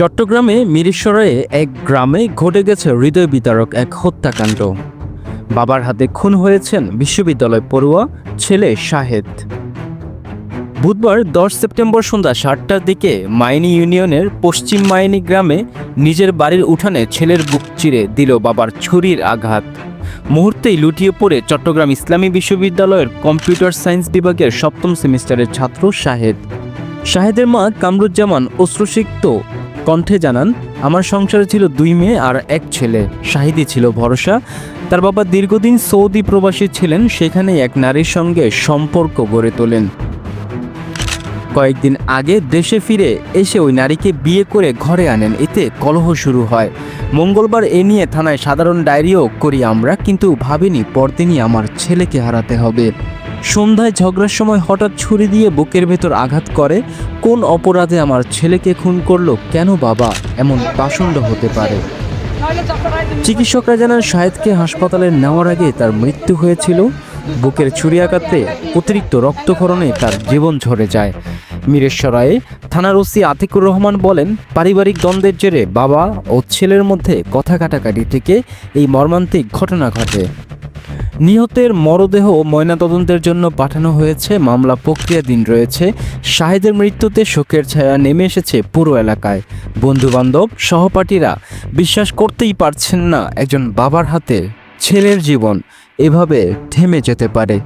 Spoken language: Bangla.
চট্টগ্রামে মিরেশ্বরে এক গ্রামে ঘটে গেছে হৃদয় বিতারক এক হত্যাকাণ্ড। বাবার হাতে খুন হয়েছেন বিশ্ববিদ্যালয় পড়ুয়া ছেলে শাহেদ। বুধবার দশ সেপ্টেম্বর সন্ধ্যা সাতটার দিকে মাইনি ইউনিয়নের পশ্চিম মাইনি গ্রামে নিজের বাড়ির উঠানে ছেলের বুক চিরে দিল বাবার ছুরির আঘাত। মুহূর্তেই লুটিয়ে পড়ে চট্টগ্রাম ইসলামী বিশ্ববিদ্যালয়ের কম্পিউটার সায়েন্স বিভাগের সপ্তম সেমিস্টারের ছাত্র শাহেদ। শাহেদের মা কামরুজ্জামান অশ্রুসিক্ত কণ্ঠে জানান, আমার সংসারে ছিল দুই মেয়ে আর এক ছেলে। শাহিদি ছিল ভরসা। তার বাবা দীর্ঘদিন সৌদি প্রবাসী ছিলেন। সেখানে এক নারীর সঙ্গে সম্পর্ক গড়ে তোলেন। কয়েকদিন আগে দেশে ফিরে এসে ওই নারীকে বিয়ে করে ঘরে আনেন। এতে কলহ শুরু হয়। মঙ্গলবার এ নিয়ে থানায় সাধারণ ডায়েরিও করি আমরা, কিন্তু ভাবিনি পরদিনই আমার ছেলেকে হারাতে হবে। সন্ধ্যায় ঝগড়ার সময় হঠাৎ ছুরি দিয়ে বুকের ভেতর আঘাত করে, কোন অপরাধে আমার ছেলেকে খুন করল কেন বাবা? এমন পাষণ্ড হতে পারে। চিকিৎসকরা জানান, শাহেদকে হাসপাতালে নেওয়ার আগে তার মৃত্যু হয়েছিল। বুকের ছুরি আঘাতে অতিরিক্ত রক্তক্ষরণে তার জীবন ঝরে যায়। মিরেশ্বরায়ে থানার ওসি আতিকুর রহমান বলেন, পারিবারিক দ্বন্দ্বের জেরে বাবা ও ছেলের মধ্যে কথা কাটাকাটি থেকে এই মর্মান্তিক ঘটনা ঘটে। নিহতের মরদেহ ময়নাতদন্তের জন্য পাঠানো হয়েছে, মামলা প্রক্রিয়াধীন রয়েছে, শাহেদের মৃত্যুতে শোকের ছায়া নেমে এসেছে পুরো এলাকায়। বন্ধুবান্ধব, সহপাঠীরা বিশ্বাস করতেই পারছেন না একজন বাবার হাতে ছেলের জীবন, এভাবে থেমে যেতে পারে।